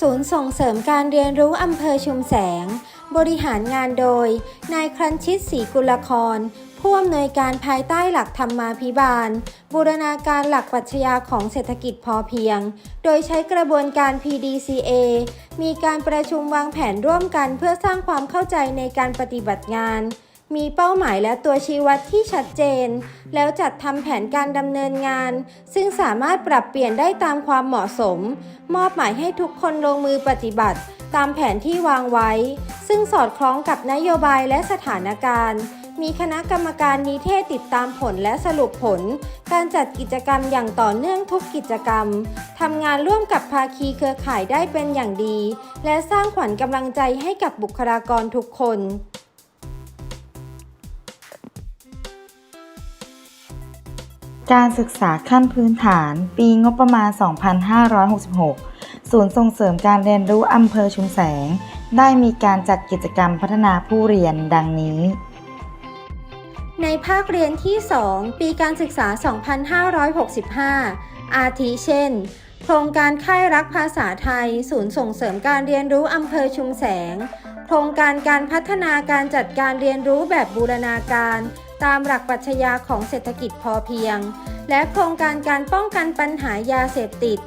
ศูนย์ส่งเสริมการเรียนรู้อำเภอชุมแสง บริหารงานโดย นายครันชิตศรีกุลคร ผู้อำนวยการภายใต้หลักธรรมาภิบาล บูรณาการหลักปรัชญาของเศรษฐกิจพอเพียง โดยใช้กระบวนการ PDCA มีการประชุมวางแผนร่วมกันเพื่อสร้างความเข้าใจในการปฏิบัติงาน มีเป้าหมายและตัวชี้วัดที่ชัดเจน แล้วจัดทำแผนการดำเนินงาน ซึ่งสามารถปรับเปลี่ยนได้ตามความเหมาะสม มอบหมายให้ทุกคนลงมือปฏิบัติ ตามแผนที่วางไว้ ซึ่งสอดคล้องกับนโยบายและสถานการณ์ มีคณะกรรมการนิเทศติดตามผลและสรุปผล การจัดกิจกรรมอย่างต่อเนื่องทุกกิจกรรมทำงานร่วมกับภาคีเครือข่ายได้เป็นอย่างดี และสร้างขวัญกำลังใจให้กับบุคลากรทุกคน การศึกษาขั้นพื้นฐาน ปีงบประมาณ 2566 ศูนย์ส่งเสริมการเรียนรู้อำเภอชุมแสง ได้มีการจัดกิจกรรมพัฒนาผู้เรียนดังนี้ ในภาคเรียนที่ 2 ปีการศึกษา 2565 อาทิเช่น โครงการค่ายรักภาษาไทย ศูนย์ส่งเสริมการเรียนรู้อำเภอชุมแสง โครงการการพัฒนาการจัดการเรียนรู้แบบบูรณาการ ตามหลักปรัชญาของเศรษฐกิจพอเพียง และโครงการการป้องกันปัญหายาเสพติด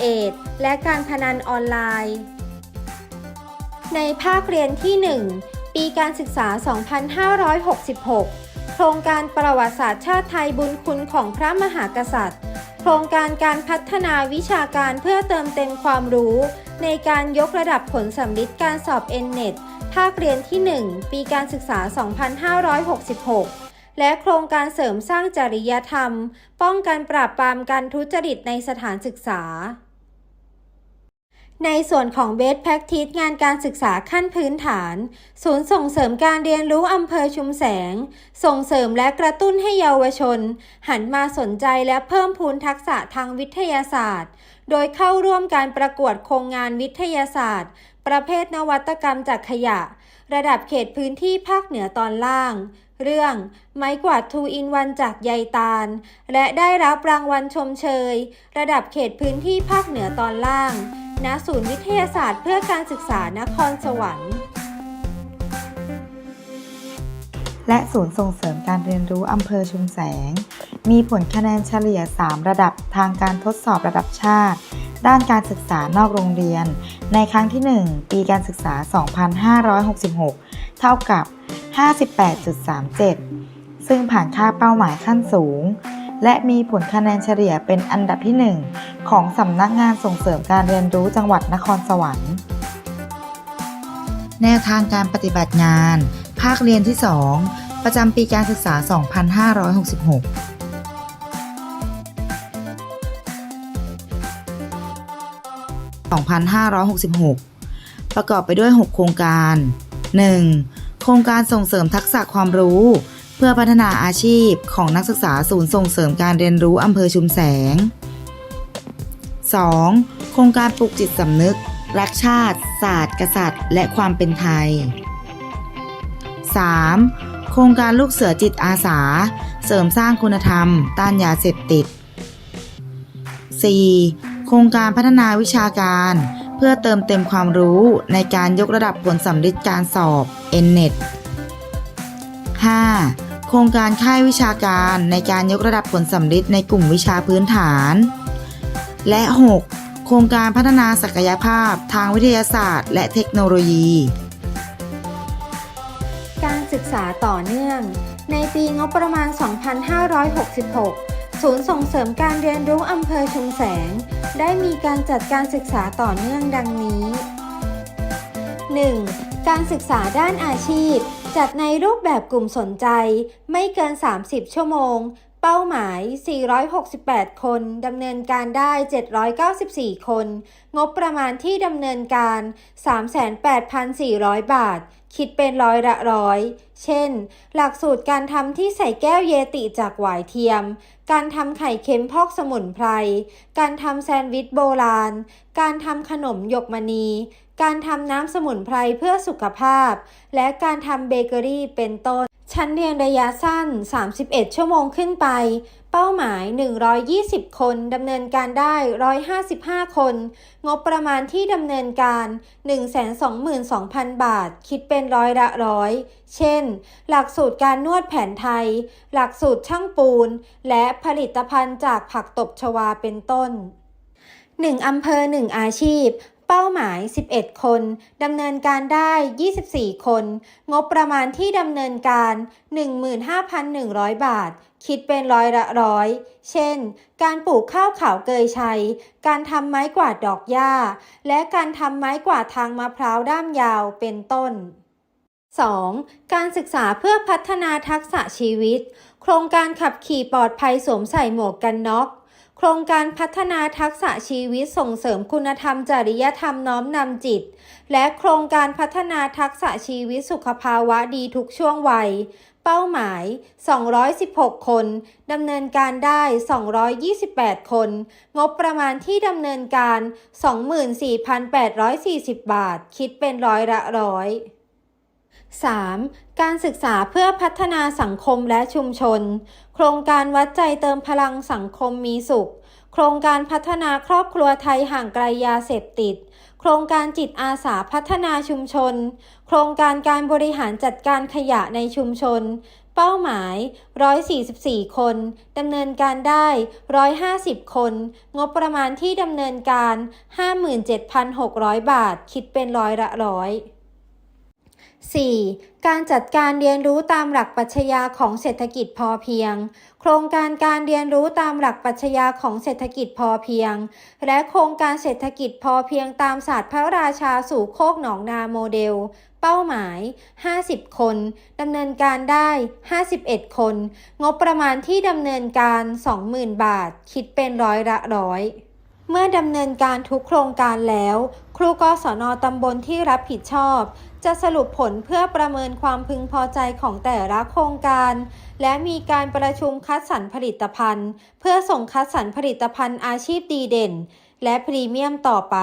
เอดและการพนันออนไลน์ ในภาคเรียนที่ 1 ปีการศึกษา 2566 โครงการประวัติศาสตร์ชาติไทยบุญคุณของพระมหากษัตริย์ โครงการการพัฒนาวิชาการเพื่อเติมเต็มความรู้ ในการยกระดับผลสำลิดการสอบ N-NET ภาคเรียนที่ 1 ปีการศึกษา 2566 และโครงการเสริมสร้างจริยธรรม ป้องกันปราบปรามการทุจริตในสถานศึกษา ในส่วนของ Best Practice งานการศึกษาขั้นพื้นฐาน ศูนย์ส่งเสริมการเรียนรู้อำเภอชุมแสง ส่งเสริมและกระตุ้นให้เยาวชน หันมาสนใจและเพิ่มพูนทักษะทางวิทยาศาสตร์ โดยเข้าร่วมการประกวดโครงงานวิทยาศาสตร์ ประเภทนวัตกรรมจากขยะ ระดับเขตพื้นที่ภาคเหนือตอนล่าง เรื่อง ไม้กวาด2 in 1จากใยตาล และได้รับรางวัลชมเชย ระดับเขตพื้นที่ภาคเหนือตอนล่าง ณ ศูนย์วิทยาศาสตร์เพื่อการศึกษานครสวรรค์ และศูนย์ส่งเสริมการเรียนรู้อำเภอชุมแสง มีผลคะแนนเฉลี่ย 3 ระดับทางการทดสอบระดับชาติ ด้านการศึกษานอกโรงเรียน ในครั้งที่ 1 ปีการศึกษา 2566 เท่ากับ 58.37 ซึ่งผ่านค่าเป้าหมายขั้นสูง และมีผลคะแนนเฉลี่ยเป็นอันดับที่ 1 ของสำนักงานส่งเสริมการเรียนรู้จังหวัดนครสวรรค์ แนวทางการปฏิบัติงาน ภาคเรียนที่ 2 ประจำปีการศึกษา 2566 2566 ประกอบไปด้วย 6 โครงการ 1. โครงการส่งเสริมทักษะความรู้ เพื่อพัฒนาอาชีพของนักศึกษาศูนย์ส่งเสริมการเรียนรู้อำเภอชุมแสง 2. โครงการปลูกจิตสำนึก รักชาติ ศาสตร์ กษัตริย์ และความเป็นไทย 3. โครงการลูกเสือจิตอาสา เสริมสร้างคุณธรรม ต้านยาเสพติด 4. โครงการพัฒนาวิชาการ เพื่อเติมเต็มความรู้ในการยกระดับผลสำลิดการสอบ N-NET 5. โครงการค่ายวิชาการในการยกระดับผลสำลิดในกลุ่มวิชาพื้นฐาน และ 6. โครงการพัฒนาศักยภาพทางวิทยาศาสตร์ และเทคโนโลยี การศึกษาต่อเนื่อง ในปีงบประมาณ 2566 ศูนย์ส่งเสริมการเรียนรู้อำเภอชุมแสง ได้มีการจัดการศึกษาต่อเนื่องดังนี้ 1. การศึกษาด้านอาชีพ จัดในรูปแบบกลุ่มสนใจ ไม่เกิน 30 ชั่วโมง เป้าหมาย 468 คน ดำเนินการได้ 794 คน งบประมาณที่ดำเนินการ 38,400 บาท คิดเป็นร้อยละร้อย เช่น หลักสูตรการทำที่ใส่แก้วเยติจากหวายเทียม การทำไข่เค็มพอกสมุนไพร การทำแซนด์วิชโบราณ การทำขนมหยกมณี การทำน้ำสมุนไพรเพื่อสุขภาพ และการทำเบเกอรี่เป็นต้น ชั้นเรียนระยะสั้น 31 ชั่วโมงขึ้นไป เป้าหมาย 120 คน ดำเนินการได้ 155 คน งบประมาณที่ดำเนินการ 122,000 บาท คิดเป็นร้อยละร้อย เช่น หลักสูตรการนวดแผนไทย หลักสูตรช่างปูน และผลิตภัณฑ์จากผักตบชวาเป็นต้น 1 อำเภอ 1 อาชีพ เป้าหมาย 11 คนดำเนินการได้ 24 คน งบประมาณที่ดำเนินการ 15,100 บาท คิดเป็นร้อยละร้อย เช่น การปลูกข้าวขาวเกยชัย การทำไม้กวาดดอกหญ้า และการทำไม้กวาดทางมะพร้าวด้ามยาวเป็นต้น 2. การศึกษาเพื่อพัฒนาทักษะชีวิต โครงการขับขี่ปลอดภัยสวมใส่หมวกกันน็อก ครงการพัฒนาทักษะชีวิตส่งเสริมคุณธรรมจริยธรรมน้อมนำจิต และโครงการพัฒนาทักษะชีวิตสุขภาวะดีทุกช่วงวัย เป้าหมาย 216 คนดำเนินการได้ 228 คน งบประมาณที่ดำเนินการ 24,840 บาท คิดเป็นร้อยละร้อย 3. การศึกษาเพื่อพัฒนาสังคมและชุมชน โครงการวัดใจเติมพลังสังคมมีสุข โครงการพัฒนาครอบครัวไทยห่างไกลยาเสพติด โครงการจิตอาสาพัฒนาชุมชน โครงการการบริหารจัดการขยะในชุมชน เป้าหมาย 144 คน ดำเนินการได้ 150 คน งบประมาณที่ดำเนินการ 57,600 บาท คิดเป็นร้อยละร้อย 4. การจัดการเรียนรู้ตามหลักปรัชญาของเศรษฐกิจพอเพียง โครงการการเรียนรู้ตามหลักปรัชญาของเศรษฐกิจพอเพียง และโครงการเศรษฐกิจพอเพียงตามศาสตร์พระราชาสู่โคกหนองนาโมเดล เป้าหมาย 50 คนดำเนินการได้ 51 คน งบประมาณที่ดำเนินการ 20,000 บาท คิดเป็นร้อยละร้อยเมื่อดำเนินการทุกโครงการแล้ว รูกศนตำบลที่รับผิดชอบ จะสรุปผลเพื่อประเมินความพึงพอใจของแต่ละโครงการ และมีการประชุมคัดสรรผลิตภัณฑ์ เพื่อส่งคัดสรรผลิตภัณฑ์อาชีพดีเด่น และพรีเมียมต่อไป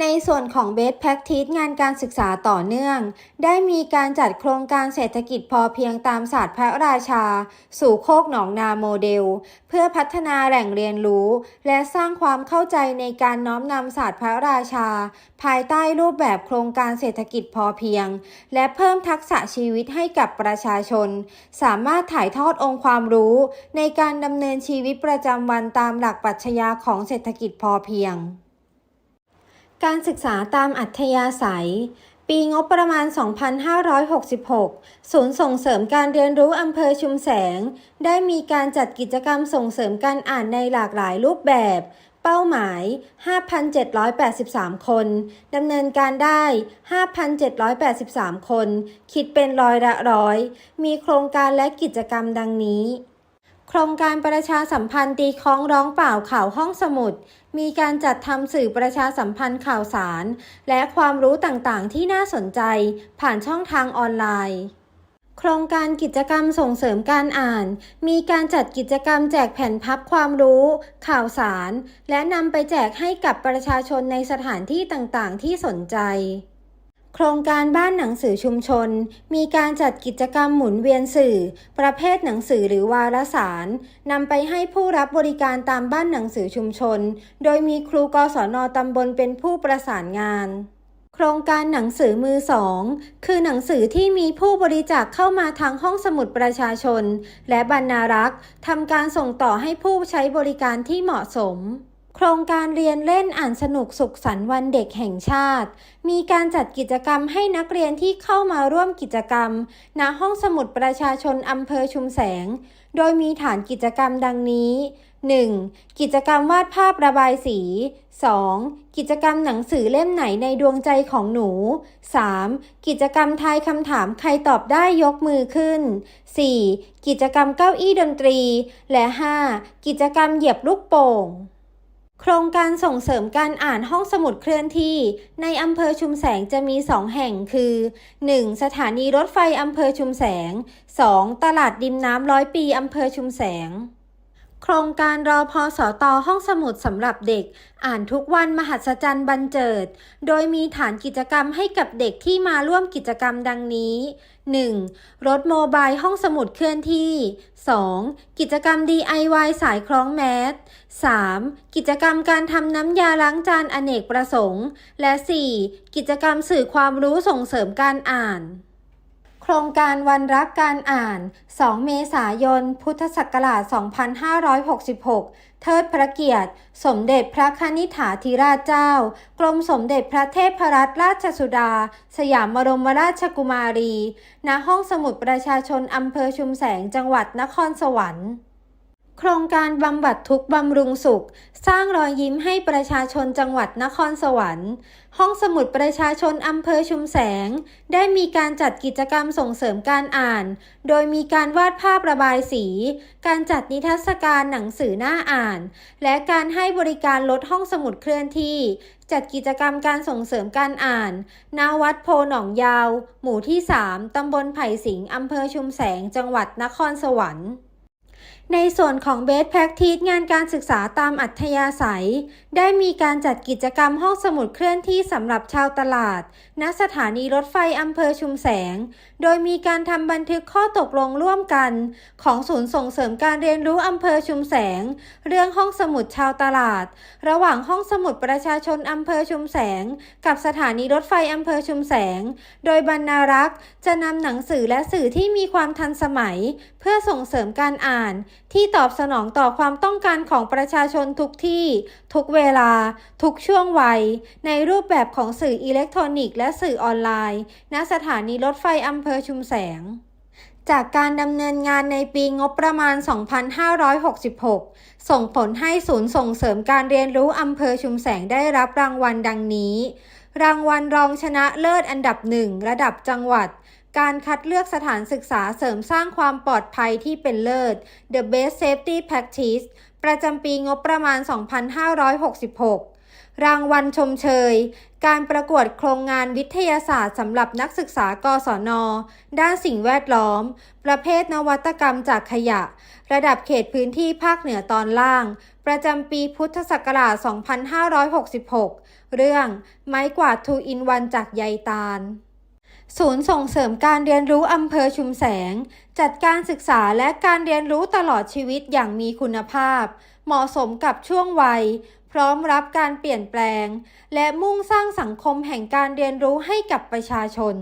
ในส่วนของ Best Practice งานการศึกษาต่อเนื่อง ได้มีการจัดโครงการเศรษฐกิจพอเพียงตามศาสตร์พระราชา สู่โคกหนองนาโมเดล เพื่อพัฒนาแหล่งเรียนรู้ และสร้างความเข้าใจในการน้อมนำศาสตร์พระราชา ภายใต้รูปแบบโครงการเศรษฐกิจพอเพียง และเพิ่มทักษะชีวิตให้กับประชาชน สามารถถ่ายทอดองค์ความรู้ ในการดำเนินชีวิตประจำวันตามหลักปรัชญาของเศรษฐกิจพอเพียง การศึกษาตามอัธยาศัย ปีงบประมาณ 2566 ศูนย์ส่งเสริมการเรียนรู้อำเภอชุมแสง ได้มีการจัดกิจกรรมส่งเสริมการอ่านในหลากหลายรูปแบบ เป้าหมาย 5,783 คน ดำเนินการได้ 5,783 คน คิดเป็นร้อยละร้อย มีโครงการและกิจกรรมดังนี้ ครงการประชาสัมพันธ์ตีคล้องร้องเปล่าข่าวห้องสมุด มีการจัดทำสื่อประชาสัมพันธ์ข่าวสาร และความรู้ต่างๆ ที่น่าสนใจ ผ่านช่องทางออนไลน์โครงการกิจกรรมส่งเสริมการอ่าน มีการจัดกิจกรรมแจกแผ่นพับความรู้ ข่าวสาร และนำไปแจกให้กับประชาชนในสถานที่ต่างๆ ที่สนใจ โครงการบ้านหนังสือชุมชน มีการจัดกิจกรรมหมุนเวียนสื่อ ประเภทหนังสือหรือวารสารนำไปให้ผู้รับบริการตามบ้านหนังสือชุมชน โดยมีครูกศนตำบลเป็นผู้ประสานงานโครงการหนังสือมือสองคือหนังสือที่มีผู้บริจาคเข้ามาทางห้องสมุดประชาชน และบรรณารักษ์ทำการส่งต่อให้ผู้ใช้บริการที่เหมาะสม โครงการเรียนเล่นอ่านสนุกสุขสันต์วันเด็กแห่งชาติ มีการจัดกิจกรรมให้นักเรียนที่เข้ามาร่วมกิจกรรม ณ ห้องสมุดประชาชนอำเภอชุมแสง โดยมีฐานกิจกรรมดังนี้ 1. กิจกรรมวาดภาพระบายสี 2. กิจกรรมหนังสือเล่มไหนในดวงใจของหนู 3. กิจกรรมทายคำถามใครตอบได้ยกมือขึ้น 4. กิจกรรมเก้าอี้ดนตรี และ 5. กิจกรรมเหยียบลูกโป่ง โครงการส่งเสริมการอ่านห้องสมุดเคลื่อนที่ ในอำเภอชุมแสงจะมี 2 แห่งคือ 1. สถานีรถไฟอำเภอชุมแสง 2. ตลาดดิมน้ำร้อยปีอำเภอชุมแสง โครงการรอพอสอตอห้องสมุดสำหรับเด็ก อ่านทุกวันมหัศจรรย์บันเจิด โดยมีฐานกิจกรรมให้กับเด็กที่มาร่วมกิจกรรมดังนี้ 1. รถโมบายห้องสมุดเคลื่อนที่ 2. กิจกรรม DIY สายคล้องแมส 3. กิจกรรมการทำน้ำยาล้างจานอเนกประสงค์ และ 4. กิจกรรมสื่อความรู้ส่งเสริมการอ่าน โครงการวันรักการอ่าน 2 เมษายน พุทธศักราช 2566 เทิดพระเกียรติ สมเด็จพระคณิฐาธิราชเจ้า กรมสมเด็จพระเทพรัตนราชสุดา สยามบรมราชกุมารี ณ ห้องสมุดประชาชนอำเภอชุมแสง จังหวัดนครสวรรค์ โครงการบำบัดทุกบำรุงสุข สร้างรอยยิ้มให้ประชาชนจังหวัดนครสวรรค์ ห้องสมุดประชาชนอำเภอชุมแสง ได้มีการจัดกิจกรรมส่งเสริมการอ่าน โดยมีการวาดภาพระบายสี การจัดนิทรรศการหนังสือหน้าอ่าน และการให้บริการลดห้องสมุดเคลื่อนที่ จัดกิจกรรมการส่งเสริมการอ่านณวัดโพหนองยาว หมู่ที่ 3 ตำบลไผ่สิงห์อำเภอชุมแสง จังหวัดนครสวรรค์ ในส่วนของเบสแพ a c t i c งานการศึกษาตามอัธยาศัย ได้มีการจัดกิจกรรมห้องสมุดเคลื่อนที่สำหรับชาวตลาด ณ สถานีรถไฟอำเภอชุมแสง โดยมีการทำบันทึกข้อตกลงร่วมกัน ของศูนย์ส่งเสริมการเรียนรู้อำเภอชุมแสง เรื่องห้องสมุดชาวตลาด ระหว่างห้องสมุดประชาชนอำเภอชุมแสง กับสถานีรถไฟอำเภอชุมแสง โดยบรรณารักษ์จะนำหนังสือและสื่อที่มีความทันสมัย เพื่อส่งเสริมการอ่าน ที่ตอบสนองต่อความต้องการของประชาชนทุกที่ ทุกเวลา ทุกช่วงวัย ในรูปแบบของสื่ออิเล็กทรอนิกส์และสื่อออนไลน์ ณสถานีรถไฟอำเภอชุมแสง จากการดำเนินงานในปีงบประมาณ 2566 ส่งผลให้ศูนย์ส่งเสริมการเรียนรู้อำเภอชุมแสงได้รับรางวัลดังนี้ รางวัลรองชนะเลิศอันดับหนึ่งระดับจังหวัดการคัดเลือกสถานศึกษาเสริมสร้างความปลอดภัยที่เป็นเลิศ The Best Safety Practice ประจำปีงบประมาณ 2566 รางวัลชมเชย การประกวดโครงงานวิทยาศาสตร์สำหรับนักศึกษากศน ด้านสิ่งแวดล้อม ประเภทนวัตกรรมจากขยะ ระดับเขตพื้นที่ภาคเหนือตอนล่าง ประจำปีพุทธศักราช 2566 เรื่อง ไม้กวาด2 in 1จากใยตาลศูนย์ส่งเสริมการเรียนรู้อำเภอชุมแสง จัดการศึกษาและการเรียนรู้ตลอดชีวิตอย่างมีคุณภาพ เหมาะสมกับช่วงวัย พร้อมรับการเปลี่ยนแปลง และมุ่งสร้างสังคมแห่งการเรียนรู้ให้กับประชาชน